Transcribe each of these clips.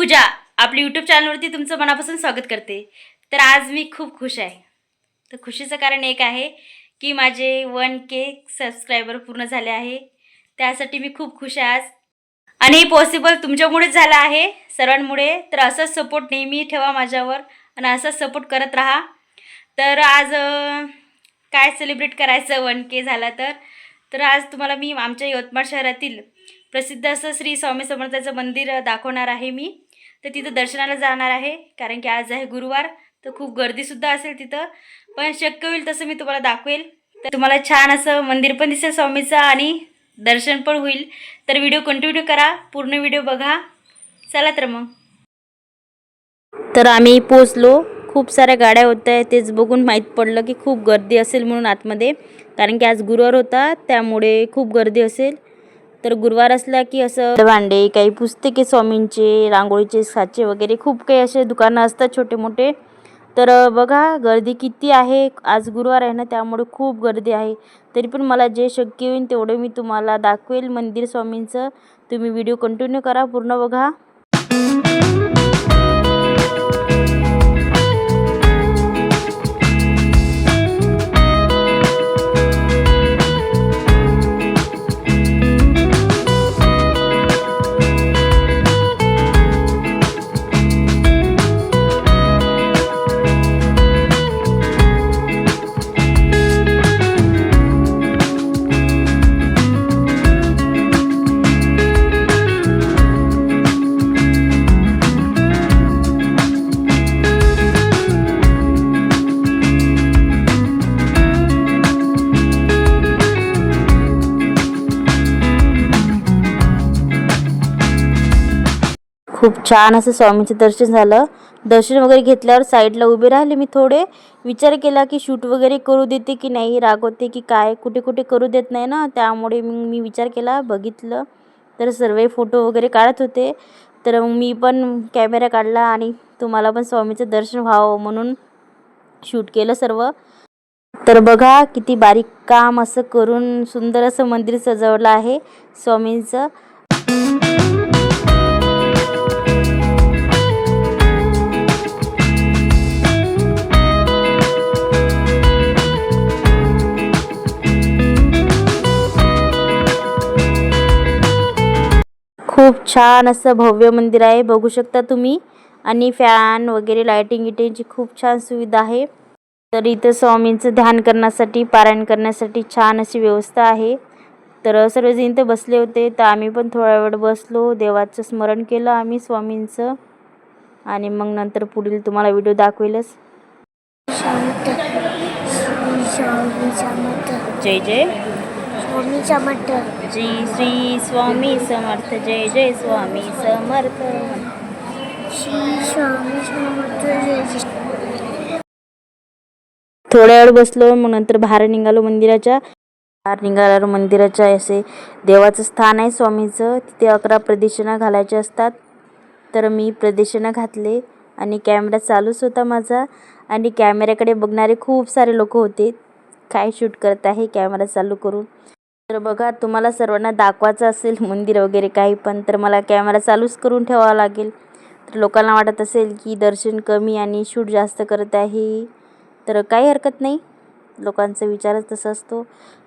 पूजा आपल्या यूट्यूब चॅनलवरती तुमचं मनापासून स्वागत करते. तर आज मी खूप खुश आहे. तर खुशीचं कारण एक आहे की माझे वन के सबस्क्रायबर पूर्ण झाले आहे. त्यासाठी मी खूप खुश आहे आज. आणि हे पॉसिबल तुमच्यामुळेच झालं आहे. सर्वांमुळे. तर असंच सपोर्ट नेहमी ठेवा माझ्यावर आणि असाच सपोर्ट करत राहा. तर आज काय सेलिब्रेट करायचं वन के झाला तर? तर आज तुम्हाला मी आमच्या यवतमाळ शहरातील प्रसिद्ध असं श्री स्वामी समर्थाचं मंदिर दाखवणार आहे मी. तर तिथं दर्शनाला जाणार आहे. कारण की आज आहे गुरुवार तर खूप गर्दीसुद्धा असेल तिथं. पण शक्य होईल तसं मी तुम्हाला दाखवेल. तर तुम्हाला छान असं मंदिर पण दिसेल स्वामीचं आणि दर्शन पण होईल. तर व्हिडिओ कंटिन्यू करा पूर्ण व्हिडिओ बघा. चला तर मग. तर आम्ही पोचलो खूप साऱ्या गाड्या होत्या तेच बघून माहीत पडलं की खूप गर्दी असेल म्हणून आतमध्ये. कारण की आज गुरुवार होता त्यामुळे खूप गर्दी असेल. तर गुरुवार असला की असं भांडे काही पुस्तके स्वामींचे रांगोळीचे साचे वगैरे खूप काही असे दुकानं असतात छोटे मोठे तर बघा गर्दी किती आहे. आज गुरुवार आहे ना त्यामुळे खूप गर्दी आहे. तरी पण मला जे शक्य होईल तेवढं मी तुम्हाला दाखवेल मंदिर स्वामींचं. तुम्ही व्हिडिओ कंटिन्यू करा पूर्ण बघा. खूप छान असं स्वामींचं दर्शन झालं. दर्शन वगैरे घेतल्यावर साईडला उभे राहिले मी थोडे. विचार केला की शूट वगैरे करू देते की नाही? रागवते की काय? कुठे कुठे करू देत नाही ना? त्यामुळे मग मी विचार केला बघितलं. तर सर्व फोटो वगैरे काढत होते. तर मग मी पण कॅमेरा काढला आणि तुम्हाला पण स्वामीचं दर्शन व्हावं म्हणून शूट केलं सर्व. तर बघा किती बारीक काम असं करून सुंदर असं मंदिर सजवलं आहे स्वामींचं. खूप छान असं भव्य मंदिर आहे. बघू शकता तुम्ही. आणि फॅन वगैरे लायटिंग गिटिंगची खूप छान सुविधा आहे. तर इथं स्वामींचं ध्यान करण्यासाठी पारायण करण्यासाठी छान अशी व्यवस्था आहे. तर सर्वजण इथं बसले होते. तर आम्ही पण थोडा वेळ बसलो. देवाचं स्मरण केलं आम्ही स्वामींचं. आणि मग नंतर पुढील तुम्हाला व्हिडिओ दाखवेलच. जय जय. स्वामी समर्थ. जी श्री स्वामी समर्थ जय जय स्वामी समर्थ. श्री स्वामी समर्थ जय जय. थोड्या वेळ बसलो मग नंतर बाहेर निघालो मंदिराच्या. बाहेर निघाल्यावर मंदिराच्या असे देवाचं स्थान आहे स्वामीचं. तिथे अकरा प्रदक्षिणा घालायच्या असतात. तर मी प्रदक्षिणा घातले आणि कॅमेरा चालूच होता माझा. आणि कॅमेऱ्याकडे बघणारे खूप सारे लोक होते. काय शूट करत आहे कॅमेरा चालू करून तर बघा तुम्हाला सर्वांना दाखवायचं असेल मंदिर वगैरे काही पण तर मला कॅमेरा चालूच करून ठेवावा लागेल. तर लोकांना वाटत असेल की दर्शन कमी आणि शूट जास्त करत आहे तर काही हरकत नाही. लोकांचा विचारच तसा असतो.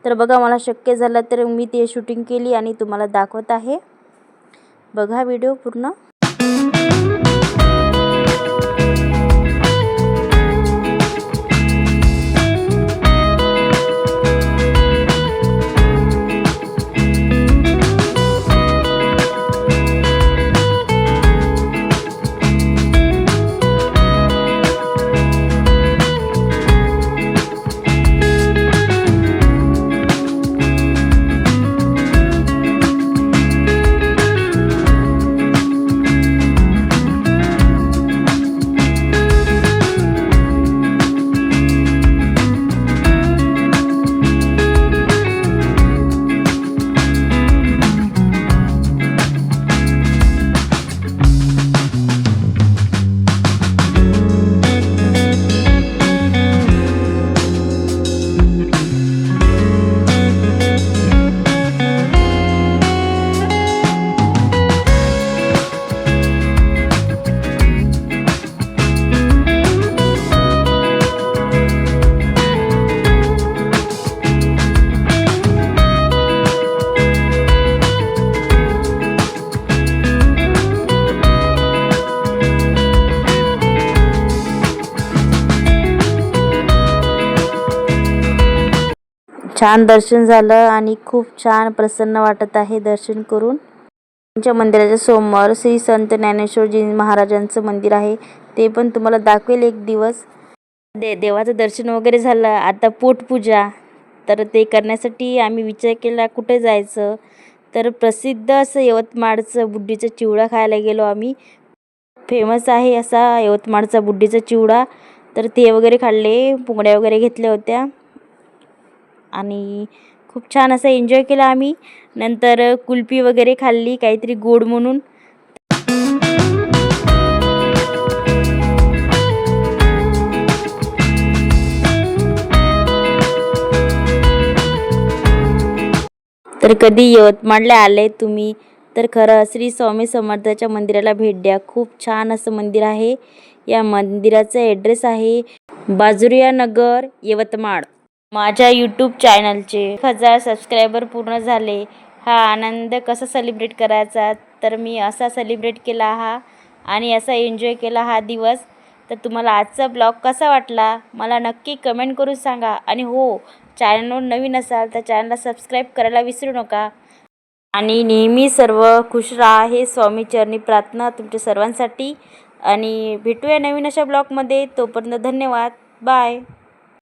तर बघा मला शक्य झालं तर मी ते शूटिंग केली आणि तुम्हाला दाखवत आहे. बघा व्हिडिओ पूर्ण. छान दर्शन झालं आणि खूप छान प्रसन्न वाटत आहे दर्शन करून. आमच्या मंदिराच्या समोर श्री संत ज्ञानेश्वरजी महाराजांचं मंदिर आहे. ते पण तुम्हाला दाखवेल एक दिवस. दे देवाचं दर्शन वगैरे झालं. आता पोटपूजा. तर ते करण्यासाठी आम्ही विचार केला कुठे जायचं? तर प्रसिद्ध असं यवतमाळचं बुड्डीचा चिवडा खायला गेलो आम्ही. फेमस आहे असा यवतमाळचा बुड्डीचा चिवडा. तर ते वगैरे खाल्ले पुंगड्या वगैरे घेतल्या होत्या. आणि खूप छान असं एन्जॉय केला आम्ही. नंतर कुल्फी वगैरे खाल्ली काहीतरी गोड म्हणून. तर कधी यवतमाळला आले तुम्ही तर खरं श्री स्वामी समर्थाच्या मंदिराला भेट द्या. खूप छान असं मंदिर आहे. या मंदिराचा ॲड्रेस आहे बाजुरिया नगर यवतमाळ. माझ्या यूट्यूब चॅनलचे एक हजार सबस्क्रायबर पूर्ण झाले. हा आनंद कसा सेलिब्रेट करायचा? तर मी असा सेलिब्रेट केला हा आणि असा एन्जॉय केला हा दिवस. तर तुम्हाला आजचा ब्लॉग कसा वाटला? मला नक्की कमेंट करून सांगा. आणि हो चॅनलवर नवीन असाल तर चॅनलला सबस्क्राईब करायला विसरू नका. आणि नेहमी सर्व खुश राहा. हे स्वामी चरणी प्रार्थना तुमच्या सर्वांसाठी. आणि भेटूया नवीन अशा ब्लॉगमध्ये तोपर्यंत धन्यवाद. बाय